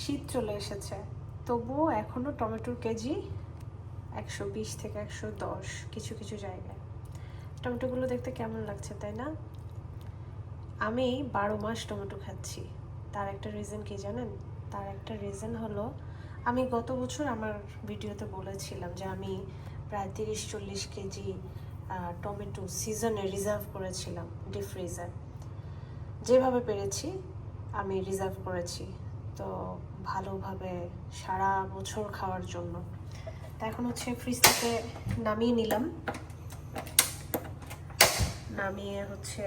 শীত চলে এসেছে। তবুও এখনও টমেটোর কেজি একশো বিশ থেকে একশো দশ, কিছু কিছু জায়গায়। টমেটোগুলো দেখতে কেমন লাগছে, তাই না? আমি বারো মাস টমেটো খাচ্ছি। তার একটা রিজন কি জানেন? তার একটা রিজন হলো, আমি গত বছর আমার ভিডিওতে বলেছিলাম যে আমি প্রায় তিরিশ চল্লিশ কেজি টমেটো সিজনে রিজার্ভ করেছিলাম ডিপ ফ্রিজার যেভাবে পেরেছি, আমি রিজার্ভ করেছি। তো ভালোভাবে সারা বছর খাওয়ার জন্য। তা এখন হচ্ছে ফ্রিজ থেকে নামিয়ে নিলাম। নামিয়ে হচ্ছে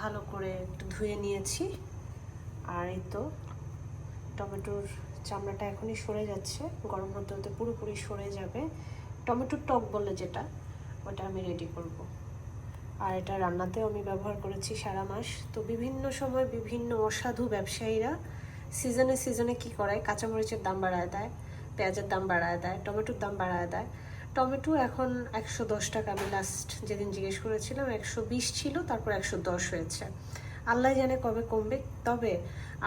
ভালো করে একটু ধুয়ে নিয়েছি। আর এই তো টমেটোর চামড়াটা এখনই সরে যাচ্ছে। গরম হতে হতে পুরোপুরি সরে যাবে। টমেটোর টক বলে যেটা, ওটা আমি রেডি করব। আর এটা রান্নাতেও আমি ব্যবহার করেছি সারা মাস। তো বিভিন্ন সময় বিভিন্ন অসাধু ব্যবসায়ীরা সিজনে সিজনে কি করে কাঁচামরিচের দাম বাড়ায় দেয়, পেঁয়াজের দাম বাড়ায় দেয়, টমেটোর দাম বাড়ায় দেয়। টমেটো এখন একশো দশ টাকা। আমি লাস্ট যেদিন জিজ্ঞেস করেছিলাম, একশো বিশ ছিল, তারপর একশো দশ হয়েছে। আল্লাহ জানে কবে কমবে, তবে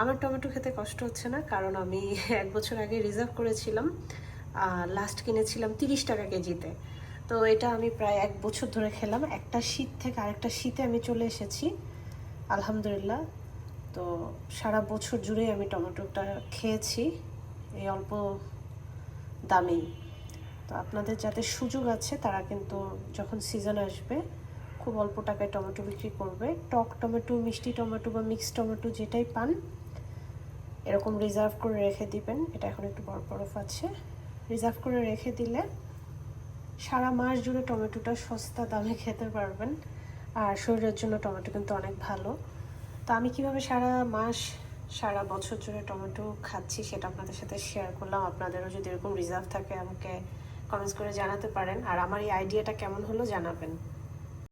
আমার টমেটো খেতে কষ্ট হচ্ছে না, কারণ আমি এক বছর আগে রিজার্ভ করেছিলাম লাস্ট কিনেছিলাম তিরিশ টাকা কেজিতে। তো এটা আমি প্রায় এক বছর ধরে খেলাম। একটা শীত থেকে আরেকটা শীতে আমি চলে এসেছি। আলহামদুলিল্লাহ। তো সারা বছর জুড়ে আমি টমেটোটা খেয়েছি, এই অল্প দামেই। তো আপনাদের যাতে সুযোগ আছে, তারা কিন্তু যখন সিজন আসবে, খুব অল্প টাকায় টমেটো বিক্রি করবে। টক টমেটো, মিষ্টি টমেটো বা মিক্সড টমেটো যেটাই পান, এরকম রিজার্ভ করে রেখে দিবেন। এটা এখন একটু বড় বরফ আছে। রিজার্ভ করে রেখে দিলে সারা মাস জুড়ে টমেটোটা সস্তা দামে খেতে পারবেন। আর শরীরের জন্য টমেটো কিন্তু অনেক ভালো। তো আমি কীভাবে সারা মাস, সারা বছর জুড়ে টমেটো খাচ্ছি সেটা আপনাদের সাথে শেয়ার করলাম। আপনাদেরও যদি এরকম রিজার্ভ থাকে আমাকে কমেন্টস করে জানাতে পারেন। আর আমার এই আইডিয়াটা কেমন হলো জানাবেন।